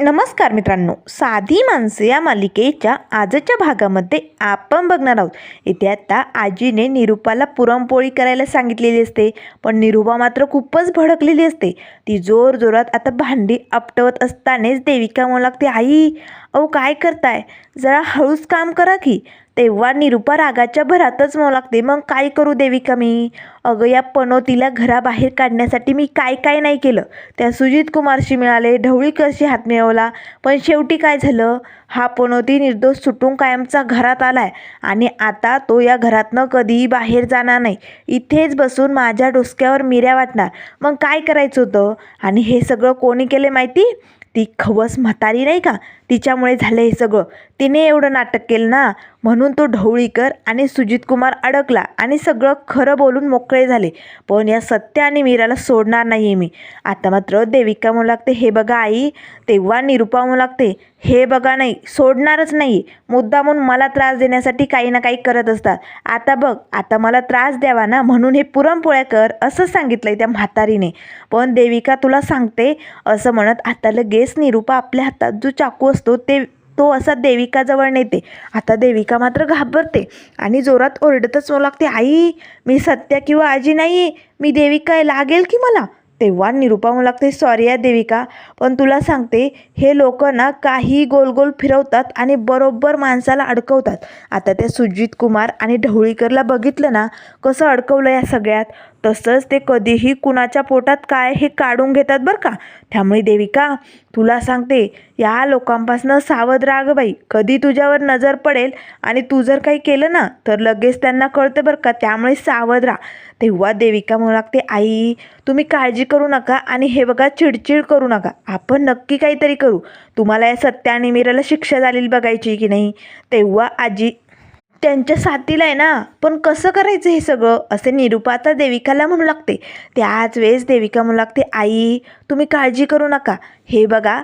नमस्कार मित्रांनो. साधी माणसं या मालिकेच्या आजच्या भागामध्ये आपण बघणार आहोत. इथे आता आजीने निरूपाला पुरणपोळी करायला सांगितलेली असते. पण निरूपा मात्र खूपच भडकलेली असते. ती जोर जोरात आता भांडी आपटवत असतानाच देविका म्हणू लागते आई अहो काय करताय? जरा हळूच काम करा की. तेव्हा निरुपा रागाच्या भरातच मला लागते मग काय करू देविका मी? अगं या पनोतीला घराबाहेर काढण्यासाठी मी काय काय नाही केलं. त्या सुजित कुमारशी मिळाले ढवळीकरशी हात मिळवला पण शेवटी काय झालं? हा पनोती निर्दोष सुटून कायमचा घरात आलाय आणि आता तो या घरातनं कधीही बाहेर जाणार नाही. इथेच बसून माझ्या डोसक्यावर मिऱ्या वाटणार. मग काय करायचं होतं? आणि हे सगळं कोणी केले माहिती? ती खवस म्हातारी नाही का? तिच्यामुळे झालं हे सगळं. तिने एवढं नाटक केलं ना म्हणून तो ढवळीकर आणि सुजित कुमार अडकला आणि सगळं खरं बोलून मोकळे झाले. पण या सत्य आणि मीराला सोडणार नाही आहे मी. आता मात्र देविका म्हणू लागते हे बघा आई. तेव्हा निरूपा म्हणू लागते हे बघा नाही सोडणारच नाही मुद्दा म्हणून मला त्रास देण्यासाठी काही ना काही करत असतात. आता बघ आता मला त्रास द्यावा ना म्हणून हे पुरणपोळ्या कर असं सांगितलंय त्या म्हातारीने. पण देविका तुला सांगते असं म्हणत आता लगेच निरूपा आपल्या हातात जो चाकू असतो ते तो असा देविकाजवळ नेते. आता देविका मात्र घाबरते आणि जोरात ओरडतच म्हणू लागते आई मी सत्या किंवा आजी नाही मी देविका आहे लागेल की मला? तेव्हा निरुपा म्हणू लागते सॉरी या देविका पण तुला सांगते हे लोक ना काही गोल गोल फिरवतात आणि बरोबर माणसाला अडकवतात. आता त्या सुजित कुमार आणि ढवळीकरला बघितलं ना कसं अडकवलं या सगळ्यात? तसंच ते कधीही कुणाच्या पोटात काय हे काढून घेतात बरं का. त्यामुळे देविका तुला सांगते या लोकांपासनं सावध राग बाई. कधी तुझ्यावर नजर पडेल आणि तू जर काही केलं ना तर लगेच त्यांना कळतं बरं का. त्यामुळे सावध राहा. तेव्हा देविका म्हणू लागते आई तुम्ही काळजी करू नका आणि हे बघा चिडचिड करू नका. आपण नक्की काहीतरी करू. तुम्हाला या सत्या आणि मीराला शिक्षा झालेली बघायची की नाही? तेव्हा आजी त्यांच्या साथीला आहे ना पण कसं करायचं हे सगळं? असे निरुपाता आता देविकाला म्हणू लागते. त्याच वेळेस देविका म्हणू लागते आई तुम्ही काळजी करू नका. हे बघा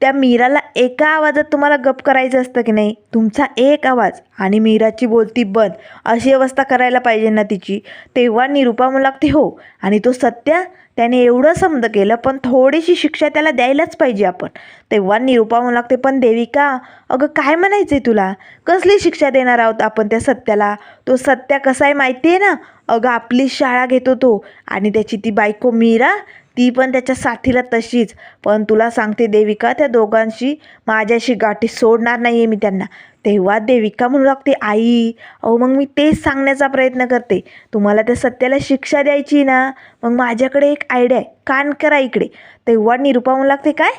त्या मीराला एका आवाजात तुम्हाला गप करायचं असतं की नाही? तुमचा एक आवाज आणि मीराची बोलती बंद अशी अवस्था करायला पाहिजे ना तिची. तेव्हा निरुपा म्हणू लागते हो. आणि तो सत्या त्याने एवढं समज केलं पण थोडीशी शिक्षा त्याला द्यायलाच पाहिजे आपण. तेव्हा निरुपा म्हणू लागते पण देविका अगं काय म्हणायचं आहे तुला? कसली शिक्षा देणार आहोत आपण त्या सत्याला? तो सत्या कसा आहे माहिती आहे ना? अगं आपली शाळा घेतो तो आणि त्याची ती बायको मीरा ती पण त्याच्या साथीला तशीच. पण तुला सांगते देविका त्या दोघांशी माझ्याशी गाठी सोडणार नाही आहे मी त्यांना. तेव्हा देविका म्हणू लागते आई अहो मग मी तेच सांगण्याचा प्रयत्न करते. तुम्हाला त्या सत्याला शिक्षा द्यायची ना मग माझ्याकडे एक आयडिया आहे. कान करा इकडे. तेव्हा निरूपा म्हणू लागते काय?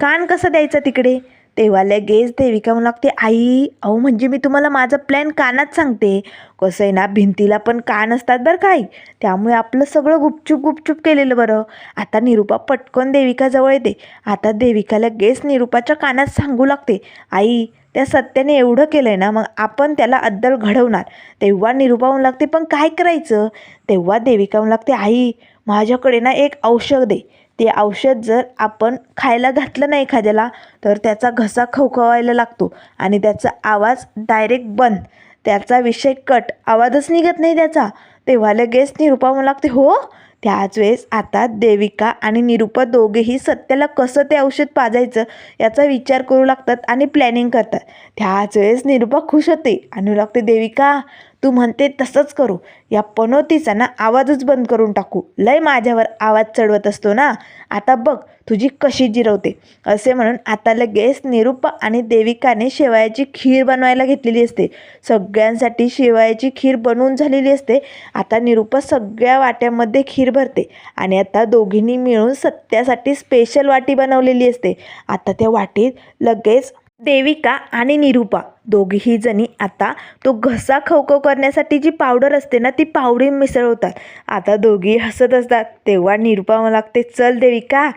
कान कसं द्यायचं तिकडे? तेव्हा लगेच देविका म्हणू लागते आई अहो म्हणजे मी तुम्हाला माझा प्लॅन कानात सांगते. कसं आहे ना भिंतीला पण कान असतात बरं काय त्यामुळे आपलं सगळं गुपचूप गुपचूप केलेलं बरं. आता निरूपा पटकन देविकाजवळ येते. आता देविका लगेच निरूपाच्या कानात सांगू लागते आई त्या सत्याने एवढं केलं आहे ना मग आपण त्याला अद्दल घडवणार. तेव्हा निरूपा म्हणू लागते पण काय करायचं? तेव्हा देविका म्हणू लागते आई माझ्याकडे ना एक औषध दे. ते औषध जर आपण खायला घातलं ना एखाद्याला तर त्याचा घसा खवखवायला लागतो आणि त्याचा आवाज डायरेक्ट बंद. त्याचा विषय कट. आवाजच निघत नाही त्याचा. तेव्हा लगेच निरूपा म्हणू लागते हो त्याच वेळेस आता देविका आणि निरूपा दोघेही सत्याला कसं ते औषध पाजायचं याचा विचार करू लागतात आणि प्लॅनिंग करतात. त्याच वेळेस निरूपा खुश होते आणि लागते देविका तू म्हणते तसंच करू. या पनोतीचा ना आवाजच बंद करून टाकू. लय माझ्यावर आवाज चढवत असतो ना? आता बघ तुझी कशी जिरवते. असे म्हणून आता लगेच निरुपा आणि देविकाने शेवयाची खीर बनवायला घेतलेली असते. सगळ्यांसाठी शेवयाची खीर बनवून झालेली असते. आता निरुपा सगळ्या वाट्यामध्ये खीर भरते. आणि आता दोघींनी मिळून सत्यासाठी स्पेशल वाटी बनवलेली असते. आता त्या वाटीत लगेच देविका आणि निरूपा दोघीही जणी आता तो घसा खवखव करण्यासाठी जी पावडर असते ना ती पावडर मिसळवतात. आता दोघी हसत असतात. तेव्हा निरूपा मला लागते चल देविका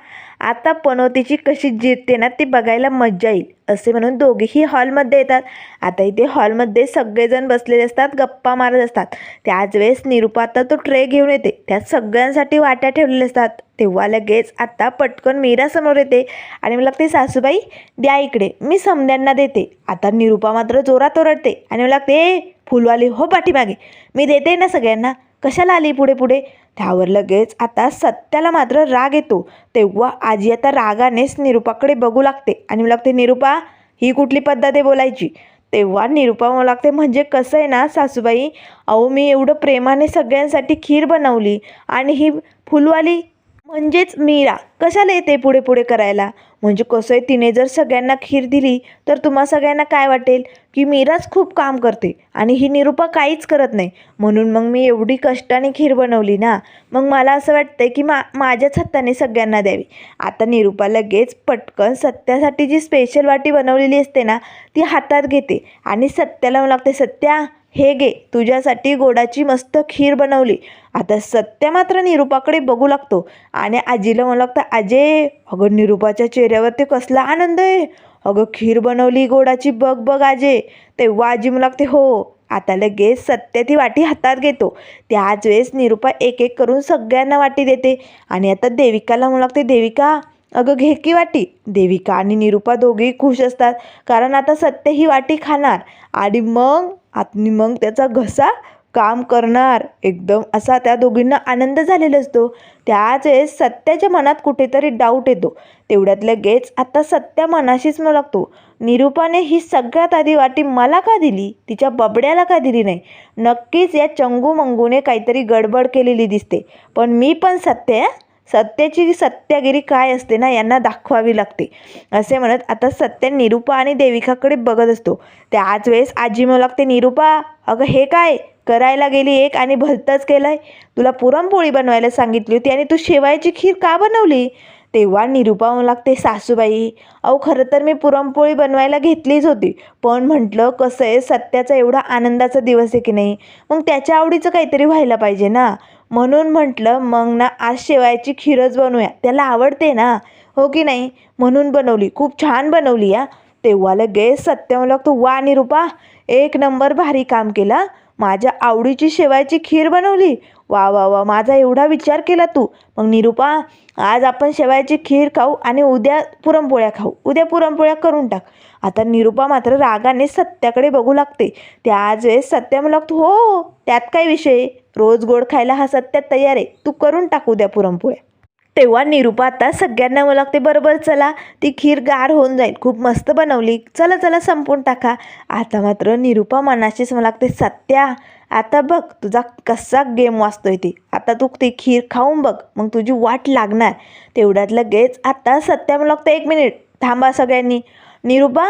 आता पनोतीची कशी जिरते ना ती बघायला मज्जा येईल असे म्हणून दोघेही हॉलमध्ये येतात. आता इथे हॉलमध्ये सगळेजण बसलेले असतात गप्पा मारत असतात. त्याच वेळेस निरुपा आता तो ट्रे घेऊन येते. त्यात सगळ्यांसाठी वाट्या ठेवलेल्या असतात. तेव्हा लगेच आता पटकन मीरा समोर येते आणि मला लागते सासूबाई द्या इकडे मी समद्यांना देते. आता निरुपा मात्र जोरात ओरडते आणि मला लागते फुलवाली हो पाठीमागे मी देते ना सगळ्यांना. कशाला आली पुढे पुढे? त्यावर लगेच आता सत्याला मात्र राग येतो. तेव्हा आजी आता रागानेच निरुपाकडे बघू लागते आणि मला लागते निरुपा ही कुठली पद्धत आहे बोलायची? तेव्हा निरुपा मला लागते म्हणजे कसं आहे ना सासूबाई अहो मी एवढं प्रेमाने सगळ्यांसाठी खीर बनवली आणि ही फुलवाली म्हणजेच मीरा. कशाला येते पुढे पुढे करायला? म्हणजे कसं आहे तिने जर सगळ्यांना खीर दिली तर तुम्हा सगळ्यांना काय वाटेल? की मीराच खूप काम करते आणि ही निरुपा काहीच करत नाही. म्हणून मग मी एवढी कष्टाने खीर बनवली ना मग मला असं वाटतंय की मा माझ्याच हाताने सगळ्यांना द्यावी. आता निरुपा लगेच पटकन सत्यासाठी जी स्पेशल वाटी बनवलेली असते ना ती हातात घेते आणि सत्याला लागते सत्या हे गे तुझ्यासाठी गोडाची मस्त खीर बनवली. आता सत्य मात्र निरुपाकडे बघू लागतो. आणि आजीला म्हणू लागतं आजे अगं निरुपाच्या चेहऱ्यावरती कसला आनंद आहे. अगं खीर बनवली गोडाची बघ बघ आजे. तेव्हा आजी म्हणू लागते हो आता लगेच सत्य ती वाटी हातात घेतो. त्याच वेळेस निरुपा एक एक करून सगळ्यांना वाटी देते. आणि आता देविकाला म्हणू लागते देविका अगं घे की वाटी. देविका आणि निरुपा दोघेही खुश असतात कारण आता सत्य ही वाटी खाणार. आणि मग आणि मग त्याचा घसा काम करणार. एकदम असा त्या दोघींना आनंद झालेला असतो. त्याच वेळेस सत्याच्या मनात कुठेतरी डाऊट येतो. तेवढ्यात लगेच आता सत्या मनाशीच मग लागतो. निरुपाने ही सगळ्यात आधी वाटी मला का दिली? तिच्या बबड्याला का दिली नाही? नक्कीच या चंगू मंगूने काहीतरी गडबड केलेली दिसते. पण मी पण सत्य आहे, सत्याची सत्यागिरी काय असते ना यांना दाखवावी लागते. असे म्हणत आता सत्य निरुपा आणि देविकाकडे बघत असतो. त्याच वेळेस आजी म्हणू लागते निरुपा अगं हे काय? करायला गेली एक आणि भलतंच केलंय. तुला पुरणपोळी बनवायला सांगितली होती आणि तू शेवायची खीर का बनवली? तेव्हा निरुपा म्हणू लागते सासूबाई अहो खरं तर मी पुरणपोळी बनवायला घेतलीच होती. पण म्हटलं कसं आहे सत्याचा एवढा आनंदाचा दिवस आहे की नाही? मग त्याच्या आवडीचं काहीतरी व्हायला पाहिजे ना. म्हणून म्हटलं मग ना आज शेवायची खीरच बनवूया. त्याला आवडते ना. हो की नाही. म्हणून बनवली. खूप छान बनवली या तेव्हा लगेच सत्य लागतो वा निरुपा एक नंबर भारी काम केलं माझ्या आवडीची शेवायची खीर बनवली वा वा वा माझा एवढा विचार केला तू. मग निरुपा आज आपण शेवायची खीर खाऊ आणि उद्या पुरणपोळ्या खाऊ. उद्या पुरणपोळ्या करून टाक. आता निरुपा मात्र रागाने सत्याकडे बघू लागते. त्याच वेळेस सत्या म्हणू लागतो हो त्यात काय विषय रोज गोड खायला हा सत्या तयार आहे. तू करून टाक उद्या पुरणपोळ्या. तेव्हा निरुपा आता सगळ्यांना मला लागते बरोबर चला. ती खीर गार होऊन जाईल. खूप मस्त बनवली. चला चला संपून टाका. आता मात्र निरुपा मनाशीच मला लागते सत्या आता बघ तुझा कसा गेम वाचतोय ते. आता तू ती खीर खाऊन बघ मग तुझी वाट लागणार. तेवढ्यात लगेच आता सत्या लागतं एक मिनिट थांबा सगळ्यांनी. निरुपा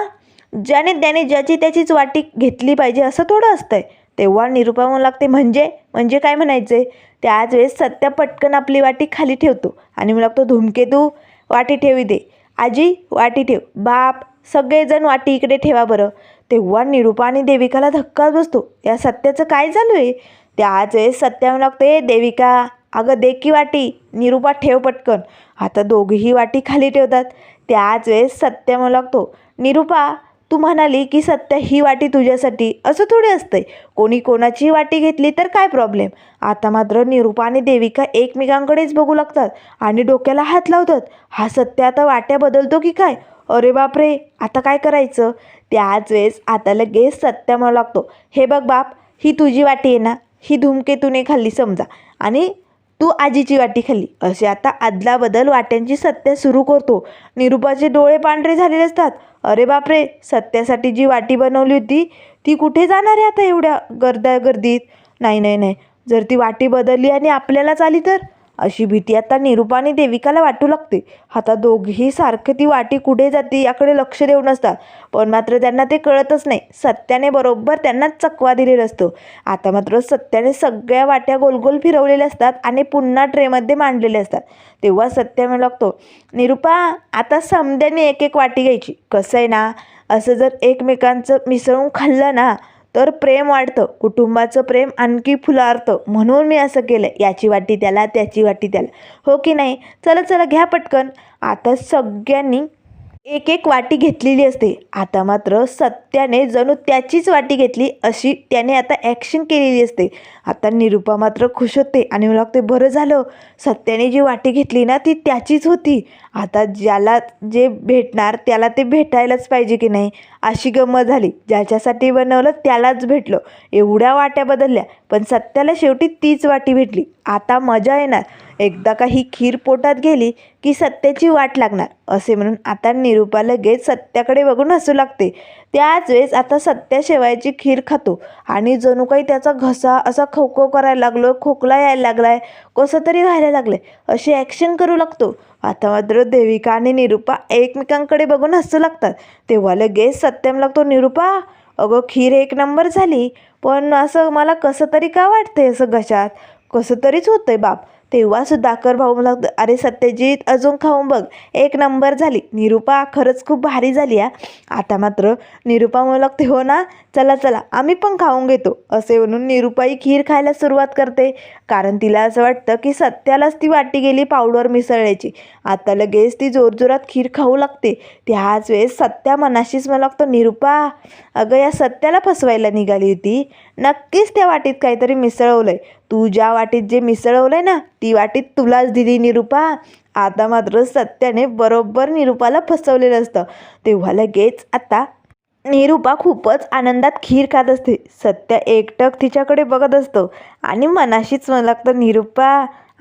ज्याने त्याने ज्याची त्याचीच वाटी घेतली पाहिजे असं थोडं असतंय. तेव्हा निरुपा म्हणू लागते म्हणजे? म्हणजे काय म्हणायचे त्याच वेळेस सत्या पटकन आपली वाटी खाली ठेवतो. आणि म्हणू लागतो धुमकेतू वाटी ठेवी दे. आजी वाटी ठेव. बाप सगळेजण वाटी इकडे ठेवा बरं. तेव्हा निरुपा आणि देविकाला धक्काच बसतो. या सत्याचं काय चालू आहे? त्याच वेळेस सत्या लागते देविका अगं दे की वाटी. निरुपा ठेव पटकन. आता दोघीही वाटी खाली ठेवतात. त्याच वेळेस सत्य म्हणू लागतो निरुपा तू म्हणाली की सत्य ही वाटी तुझ्यासाठी. असं थोडे असतंय. कोणी कोणाची वाटी घेतली तर काय प्रॉब्लेम आता मात्र निरुपा आणि देविका एकमेकांकडेच बघू लागतात आणि डोक्याला हात लावतात. हा सत्य आता वाट्या बदलतो की काय? अरे बापरे आता काय करायचं? त्याच वेळेस आता लगेच सत्य लागतो. हे बघ बाप ही तुझी वाटी आहे ना ही धूमकेतूने खाल्ली समजा. आणि तू आजीची वाटी खाल्ली. असे आता अदलाबदल वाट्यांची सत्या सुरू करतो. निरुपाचे डोळे पांढरे झालेले असतात. अरे बापरे सत्यासाठी जी वाटी बनवली होती ती कुठे जाणार आहे आता एवढ्या गर्दा गर्दीत? नाही नाही नाही. जर ती वाटी बदलली आणि आपल्यालाच आली तर? अशी भीती आता निरुपा देविकाला वाटू लागते. आता दोघेही सारखं ती वाटी कुठे जाते याकडे लक्ष देऊन असतात. पण मात्र त्यांना ते कळतच नाही. सत्याने बरोबर त्यांना चकवा दिलेला असतो. आता मात्र सत्याने सगळ्या वाट्या गोलगोल फिरवलेल्या असतात आणि पुन्हा ट्रेमध्ये मांडलेले असतात. तेव्हा सत्य म्हणू लागतो निरुपा आता समद्याने एक एक वाटी घ्यायची. कसं आहे ना? असं जर एकमेकांचं मिसळून खाल्लं ना तर प्रेम वाढतं कुटुंबाचं प्रेम आणखी फुलारतं. म्हणून मी असं केलं याची वाटी त्याला त्याची वाटी त्याला. हो की नाही? चला चला घ्या पटकन. आता सगळ्यांनी एक एक वाटी घेतलेली असते. आता मात्र सत्याने जणू त्याचीच वाटी घेतली अशी त्याने आता ॲक्शन केलेली असते. आता निरुपा मात्र खुश होते आणि मला वाटते बरं झालं. सत्याने जी वाटी घेतली ना ती त्याचीच होती. आता ज्याला जे भेटणार त्याला ते भेटायलाच पाहिजे की नाही? अशी गंमत झाली. ज्याच्यासाठी बनवलं त्यालाच भेटलं. एवढ्या वाट्या बदलल्या पण सत्याला शेवटी तीच वाटी भेटली. आता मजा येणार. एकदा का ही खीर पोटात गेली की सत्याची वाट लागणार. असे म्हणून आता निरूपा लगेच सत्याकडे बघून हसू लागते. त्याच वेळेस आता सत्या शेवायची खीर खातो आणि जणू काही त्याचा घसा असा खोखो करायला लागलो खोकला यायला लागलाय कसं तरी व्हायला लागलंय अशी ॲक्शन करू लागतो. आता मात्र देविका आणि निरुपा एकमेकांकडे बघून हसू लागतात. तेव्हा लगेच सत्यम लागतो निरुपा अगं खीर एक नंबर झाली पण असं मला कसं तरी का वाटतंय असं घशात? कसं तरीच होतंय बाप. तेव्हा सुधाकर भाऊ मला लागतं, अरे सत्यजित अजून खाऊन बघ. एक नंबर झाली. निरुपा खरंच खूप भारी झाली हा. आता मात्र निरुपा म्हणू लागते हो ना चला चला आम्ही पण खाऊन घेतो असे म्हणून निरुपाई खीर खायला सुरुवात करते. कारण तिला असं वाटतं की सत्यालाच ती वाटी गेली पावडर मिसळण्याची. आता लगेच ती जोरजोरात खीर खाऊ लागते. त्याच वेळेस सत्या मनाशीच मला लागतो निरुपा अगं या सत्याला फसवायला निघाली होती. नक्कीच त्या वाटीत काहीतरी मिसळवलंय. तू ज्या वाटीत जे मिसळवलंय ना ती वाटीत तुलाच दिली निरुपा. आता मात्र सत्याने बरोबर निरुपाला फसवलेलं असतं. तेव्हा लगेच आता निरुपा खूपच आनंदात खीर खात असते. सत्य एकटक तिच्याकडे बघत असतो. आणि मनाशीच मला लागतं निरुपा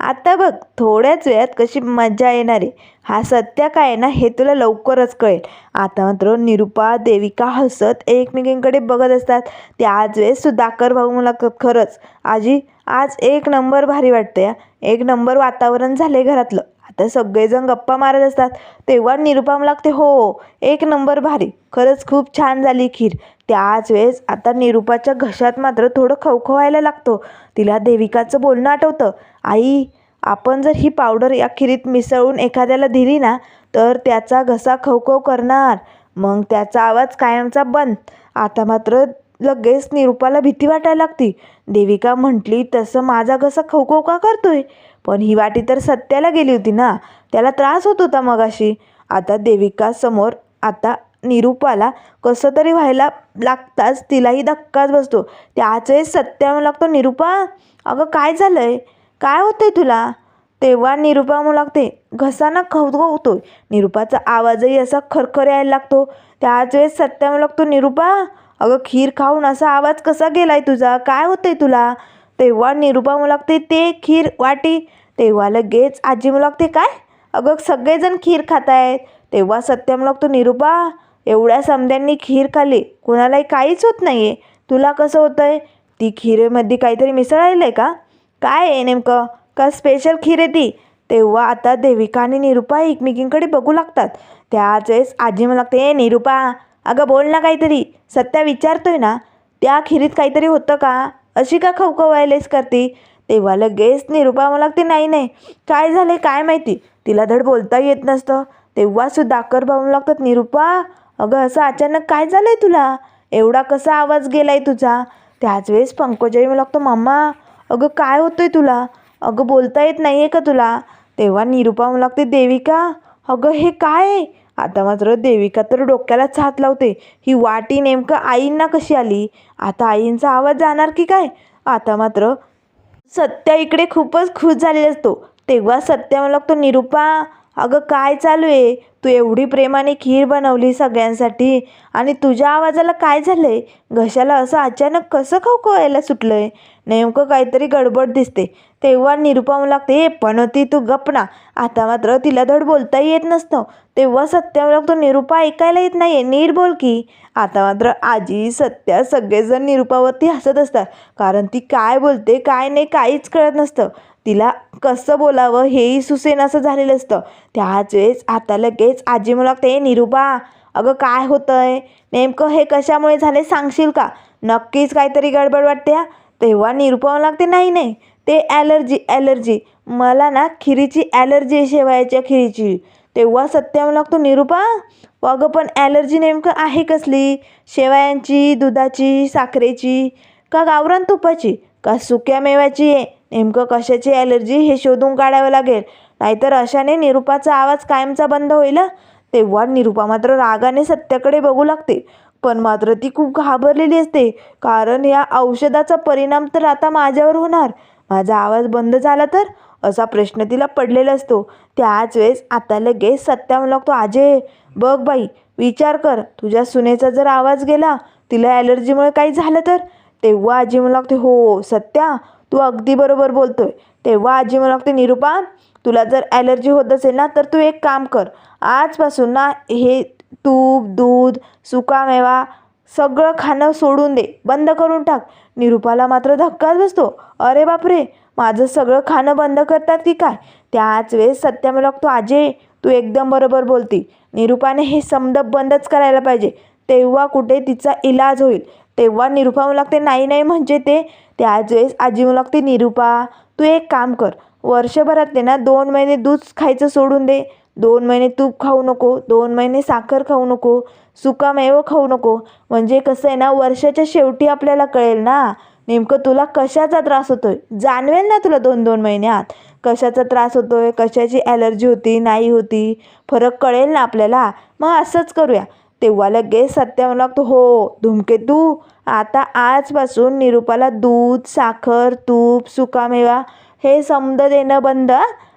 आता बघ थोड्याच वेळात कशी मजा येणार. आहे हा सत्य काय आहे ना हे तुला लवकरच कळेल. आता मात्र निरुपा देविका हसत एकमेकींकडे बघत असतात. त्याच वेळेस सुधाकर भाऊ मला खरंच आजी आज एक नंबर भारी वाटतं या एक नंबर वातावरण झाले घरातलं. आता सगळेजण गप्पा मारत असतात. तेव्हा निरुपम लागते हो एक नंबर भारी. खरंच खूप छान झाली खीर. त्याच वेळेस आता निरुपाच्या घशात मात्र थोडं खवखवायला लागतो. तिला देविकाचं बोलणं आठवतं. आई आपण जर ही पावडर या खिरीत मिसळून एखाद्याला दिली ना तर त्याचा घसा खवखव करणार. मग त्याचा आवाज कायमचा बंद. आता मात्र लगेच निरुपाला भीती वाटायला लागती. देविका म्हटली तसं माझा घसा खवखव का करतोय? पण ही वाटी तर सत्याला गेली होती ना त्याला त्रास होत होता मगाशी. आता देविका समोर आता निरुपाला कसं तरी व्हायला लागताच तिलाही धक्काच बसतो. त्याच वेळेस सत्या लागतो निरुपा अगं काय झालं आहे काय होतंय तुला? तेव्हा निरुपा म्हणू लागते घसा ना निरूपाचा निरुपाचा आवाजही असा खरखर यायला लागतो. त्याच वेळेस सत्या म्हणू लागतो निरुपा अगं खीर खाऊन असा आवाज कसा गेलाय तुझा? काय होतंय तुला? तेव्हा निरुपा म्हणू लागते ते खीर वाटी. तेव्हा लगेच आजी म्हणू लागते काय? अगं सगळेजण खीर खात आहेत तेव्हा सत्य म्हणू लागतो निरुपा एवढ्या समद्यांनी खीर खाली कुणालाही काहीच होत नाही आहे तुला कसं होतं आहे ती खीरेमध्ये काहीतरी मिसळलेलं आहे का? काय आहे नेमकं? का स्पेशल खीर आहे ती? तेव्हा आता देविका आणि निरुपा एकमेकींकडे बघू लागतात. त्याच वेळेस आजी मला लागते ए निरुपा अगं बोल ना काहीतरी. सत्या विचारतोय ना त्या खिरीत काहीतरी होतं का? अशी का खवखवायलेस करती? तेव्हा लगेच निरुपा मला लागते नाही नाही. काय झाले काय माहिती? तिला धड बोलता येत नसतं. तेव्हा सुद्धा सुधाकर भाऊ लागतात निरुपा अगं असं अचानक काय झालंय तुला? एवढा कसा आवाज गेलाय तुझा? त्याच वेळेस पंकजाई मला लागतो मम्मा अगं काय होतंय तुला? अगं बोलता येत नाही आहे का तुला? तेव्हा निरुपा मला लागते देविका अगं हे काय आहे? आता मात्र देविका तर डोक्यालाच हात लावते. ही वाटी नेमकं आईंना कशी आली? आता आईंचा आवाज जाणार की काय? आता मात्र सत्या इकडे खूपच खुश झालेला असतो. तेव्हा सत्या मला लागतो निरुपा अगं काय चालू आहे? तू एवढी प्रेमाने खीर बनवली सगळ्यांसाठी आणि तुझ्या आवाजाला काय झालं आहे घशाला असं अचानक कसं खवखवायला सुटलंय? नेमकं काहीतरी गडबड दिसते. तेव्हा निरुपा मला लागते ए पनोती तू गप ना. आता मात्र तिला धड बोलता येत नसतं. तेव्हा सत्या मला लागतो निरुपा ऐकायला येत नाही आहे नीट बोल की. आता मात्र आजी सत्या सगळेजण निरुपावरती हसत असतात. कारण ती काय बोलते काय नाही काहीच कळत नसतं. तिला कसं बोलावं हेही सुसेन असं झालेलं असतं. त्याच वेळेस आता लगेच आजी मला लागते हे निरुपा अगं काय होतंय? नेमकं हे कशामुळे झाले सांगशील का? नक्कीच काहीतरी गडबड वाटते हा. तेव्हा निरुपावं लागते नाही नाही ते ॲलर्जी ॲलर्जी. मला ना खिरीची ॲलर्जी आहे शेवयाच्या खिरीची. तेव्हा सत्या लागतो निरुपा अगं पण ॲलर्जी नेमकं आहे कसली? शेवयांची दुधाची साखरेची? का गावरान तुपाची? का सुक्या मेव्याची आहे? नेमकं कशाची ॲलर्जी हे शोधून काढावं लागेल. नाहीतर अशाने निरुपाचा आवाज कायमचा बंद होईल तेव्हा निरुपा मात्र रागाने सत्याकडे बघू लागते. पण मात्र ती खूप घाबरलेली असते. कारण या औषधाचा परिणाम तर आता माझ्यावर होणार. माझा आवाज बंद झाला तर? असा प्रश्न तिला पडलेला असतो. त्याच वेळेस आता लगेच सत्या म्हणू लागतो. आजे बघ बाई विचार कर. तुझ्या सुनेचा जर आवाज गेला तिला ॲलर्जीमुळे काही झालं तर? तेव्हा आजी म्हणू लागते हो सत्या तू अगदी बरोबर बोलतोय. तेव्हा आजी म्हणू लागते निरुपा तुला जर ॲलर्जी होत असेल ना तर तू एक काम कर. आजपासून ना हे तूप दूध सुकामेवा सगळं खाणं सोडून दे. बंद करून टाक. निरुपाला मात्र धक्काच बसतो. अरे बापरे माझं सगळं खाणं बंद करतात की काय? त्याच वेळेस सत्या लागतो आजे तू एकदम बरोबर बोलती. निरुपाने हे समद बंदच करायला पाहिजे. तेव्हा कुठे तिचा इलाज होईल? तेव्हा निरूपा लागते नाही नाही म्हणजे ते? त्याच वेळेस आजी मला लागते निरुपा तू एक काम कर. वर्षभरातले ना दोन महिने दूध खायचं सोडून दे. दोन महिने तूप खाऊ नको दोन महिने साखर खाऊ नको सुकामेव खाऊ नको. म्हणजे कसं आहे ना वर्षाच्या शेवटी आपल्याला कळेल ना नेमकं तुला कशाचा त्रास होतोय? जाणवेल ना तुला दोन दोन महिन्यात कशाचा त्रास होतोय? कशाची ॲलर्जी होती? नाही होती? फरक कळेल ना आपल्याला? मग असंच करूया. तेव्हा लगेच सत्या म्हणू लागतो हो धूमकेतू आता आजपासून निरुपाला दूध साखर तूप सुकामेवा हे समद देणं बंद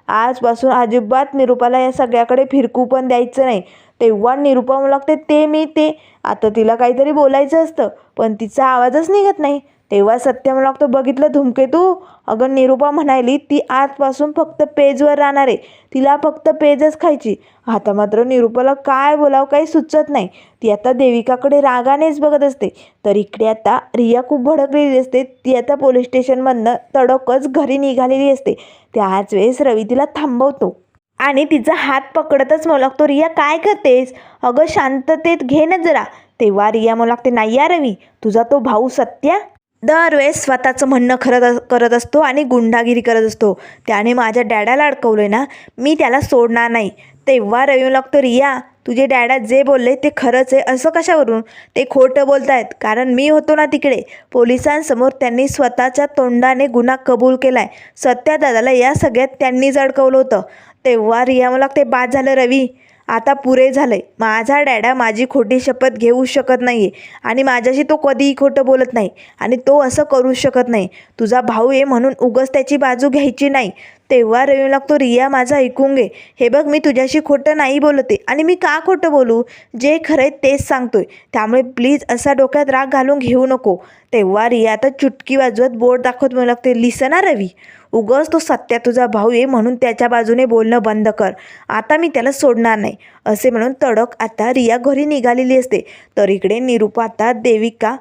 आजपासून अजिबात निरूपाला या सगळ्याकडे फिरकू पण द्यायचं नाही. तेव्हा निरूपा म्हणू लागते ते मी ते. आता तिला काहीतरी बोलायचं असतं पण तिचा आवाजच निघत नाही. तेव्हा सत्य म्हणू तो बघितलं धूमकेतू अगं निरुपा म्हणायली ती आजपासून फक्त पेजवर राहणार आहे. तिला फक्त पेजच खायची. आता मात्र निरुपाला काय बोलावं काही सुचत नाही. ती आता देविकाकडे रागानेच बघत असते. तर इकडे आता रिया खूप भडकलेली असते. ती आता पोलीस स्टेशनमधनं तडकच घरी निघालेली असते. त्याच वेळेस रवी तिला थांबवतो. आणि तिचा हात पकडतच मला लागतो रिया काय करतेस? अगं शांततेत घे ना जरा. तेव्हा रिया मला लागते नाही या रवी. तुझा तो भाऊ सत्या दरवेळेस स्वतःचं म्हणणं खरं करत असतो आणि गुंडागिरी करत असतो. त्याने माझ्या डॅडाला अडकवलं ना मी त्याला सोडणार नाही. तेव्हा रवी लागतो रिया तुझे डॅडा जे बोलले ते खरंच आहे. असं कशावरून? ते खोटं बोलतायत. कारण मी होतो ना तिकडे. पोलिसांसमोर त्यांनी स्वतःच्या तोंडाने गुन्हा कबूल केलाय. सत्या दादाला या सगळ्यात त्यांनीच अडकवलं होतं. तेव्हा रिया मला ते बाद झालं. रवी आता पुरे झालंय. माझा डॅडा माझी खोटी शपथ घेऊ शकत नाही आहे आणि माझ्याशी तो कधीही खोटं बोलत नाही आणि तो असं करू शकत नाही. तुझा भाऊ आहे म्हणून उगच त्याची बाजू घ्यायची नाही. तेव्हा रवी लागतो रिया माझा ऐकून घे. हे बघ मी तुझ्याशी खोटं नाही बोलते आणि मी का खोटं बोलू? जे खरं आहे तेच सांगतोय. त्यामुळे प्लीज असा डोक्यात राग घालून घेऊ नको. तेव्हा रिया आता चुटकी वाजवत बोर्ड दाखवत म्हणू लागते लिसना रवी. उगस तो सत्या तुझा भाऊ आहे म्हणून त्याच्या बाजूने बोलणं बंद कर. आता मी त्याला सोडणार नाही. असे म्हणून तडक आता रिया घरी निघालेली असते. तर इकडे निरुपा आता देविका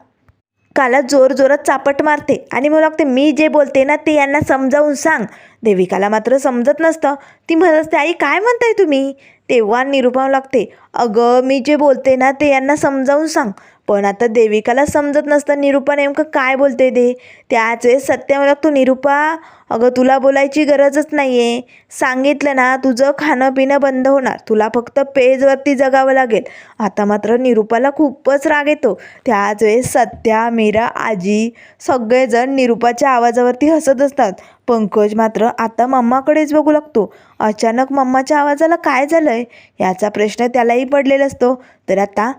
काला जोर जोरात चापट मारते आणि मला लागते मी जे बोलते ना ते यांना समजावून सांग. देविकाला मात्र समजत नसतं. ती म्हणत असते आई काय म्हणताय तुम्ही? तेव्हा निरुपा लागते अगं मी जे बोलते ना ते यांना समजावून सांग. पण आता देविकाला समजत नसतं. निरुपा नेमकं काय बोलते ते? त्याच वेळेस सत्य मला लागतो निरुपा अगं तुला बोलायची गरजच नाही आहे सांगितलं ना तुझं खाणं पिणं बंद होणार. तुला फक्त पेजवरती जगावं लागेल. आता मात्र निरुपाला खूपच राग येतो. त्याच वेळेस सत्या मीरा आजी सगळेजण निरुपाच्या आवाजावरती हसत असतात. पंकज मात्र आता मम्माकडेच बघू लागतो. अचानक मम्माच्या आवाजाला काय झालं आहे याचा प्रश्न त्यालाही पडलेला असतो. तर आता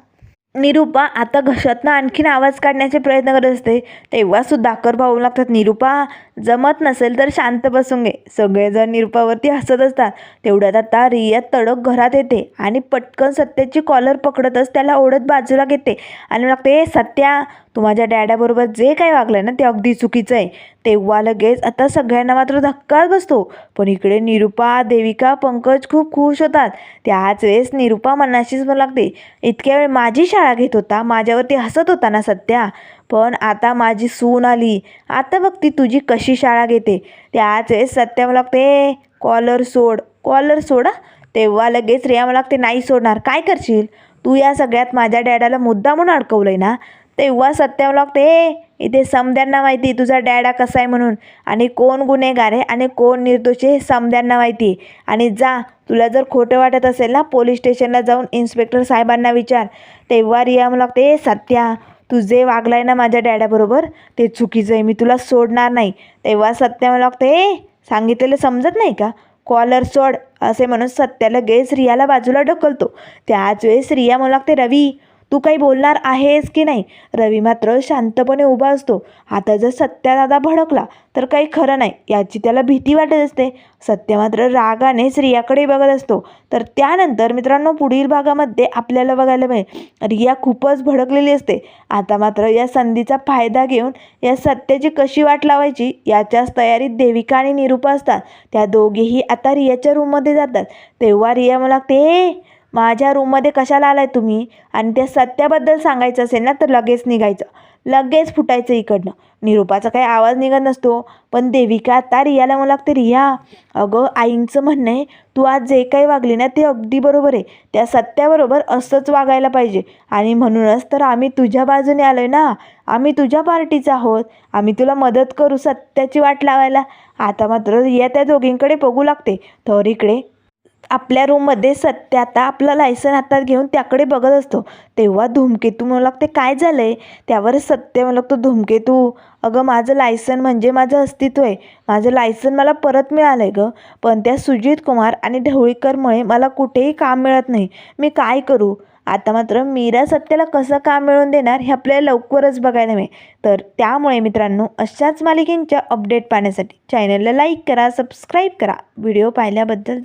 निरुपा आता घशातनं आणखीन आवाज काढण्याचे प्रयत्न करत असते. तेव्हासुद्धा आकर भाऊ लागतात. निरुपा जमत नसेल तर शांत बसून घे. सगळेजण निरुपावरती हसत असतात. तेवढ्यात आता रिया तडक घरात येते आणि पटकन सत्याची कॉलर पकडतच त्याला ओढत बाजूला घेते. आणि लागते "ए, सत्या तू माझ्या डॅडाबरोबर जे काही वागलं ना ते अगदी चुकीचं आहे. तेव्हा लगेच आता सगळ्यांना मात्र धक्काच बसतो. पण इकडे निरुपा देविका पंकज खूप खुश होतात. त्याच वेळेस निरुपा मनाशीच म्हणू लागते. इतक्या वेळ माझी शाळा घेत होता. माझ्यावरती हसत होता ना सत्या? पण आता माझी सून आली. आता बघ ती तुझी कशी शाळा घेते. त्याच वेळेस सत्या मला लागते कॉलर सोड. कॉलर सोडा तेव्हा लगेच रिया मला लागते नाही सोडणार. काय करशील? तू या सगळ्यात माझ्या डॅडाला मुद्दा म्हणून अडकवलंय ना? तेव्हा सत्यावर लागते इथे समद्यांना माहिती आहे तुझा डॅडा कसा आहे म्हणून. आणि कोण गुन्हेगार आहे आणि कोण निर्दोष आहे हे समद्यांना माहिती आहे. आणि जा तुला जर खोटं वाटत असेल ना पोलीस स्टेशनला जाऊन इन्स्पेक्टर साहेबांना विचार. तेव्हा रिया मला लागते सत्या तू जे वागलाय ना माझ्या डॅड्याबरोबर ते चुकीचं आहे. मी तुला सोडणार नाही. तेव्हा सत्य मला लागते ए सांगितलेलं समजत नाही का? कॉलर सोड. असे म्हणून सत्या लगेच रियाला बाजूला ढकलतो. त्याच वेळेस रिया म्हणू लागते रवी तू काही बोलणार आहेस की नाही? रवी मात्र शांतपणे उभा असतो. आता जर सत्या दादा भडकला तर काही खरं नाही याची त्याला भीती वाटत असते. सत्य मात्र रागाने रियाकडे बघत असतो. तर त्यानंतर मित्रांनो पुढील भागामध्ये आपल्याला बघायला मिळेल. रिया खूपच भडकलेली असते. आता मात्र या संधीचा फायदा घेऊन या सत्याची कशी वाट लावायची याच्याच तयारीत देविका आणि निरूपा असतात. त्या दोघेही आता रियाच्या रूममध्ये जातात. तेव्हा रिया मला ते माझ्या रूममध्ये कशाला आलाय तुम्ही? आणि त्या सत्याबद्दल सांगायचं असेल ना तर लगेच निघायचं. लगेच फुटायचं इकडनं. निरूपाचा काही आवाज निघत नसतो. पण देविका आता रियाला मला लागते रिया अगं आईंचं म्हणणं आहे तू आज जे काही वागली ना ते अगदी बरोबर आहे. त्या सत्याबरोबर असंच वागायला पाहिजे. आणि म्हणूनच तर आम्ही तुझ्या बाजूने आलो आहे ना. आम्ही तुझ्या पार्टीचा आहोत. आम्ही तुला मदत करू सत्याची वाट लावायला. आता मात्र रिया त्या दोघींकडे बघू लागते. तर इकडे आपल्या रूममध्ये सत्य आता आपलं लायसन हातात घेऊन त्याकडे बघत असतो. तेव्हा धूमकेतू म्हणू लागते काय झालं आहे त्यावर सत्य म्हणू लागतो धूमकेतू अगं माझं लायसन म्हणजे माझं अस्तित्व आहे. माझं लायसन मला परत मिळालं आहे गं. पण त्या सुजित कुमार आणि ढवळीकरमुळे मला कुठेही काम मिळत नाही. मी काय करू? आता मात्र मीरा सत्याला कसं काम मिळवून देणार हे आपल्याला लवकरच बघायला मिळेल तर त्यामुळे मित्रांनो अशाच मालिकेंच्या अपडेट पाहण्यासाठी चॅनलला लाईक करा सबस्क्राईब करा. व्हिडिओ पाहिल्याबद्दल धन्यवाद.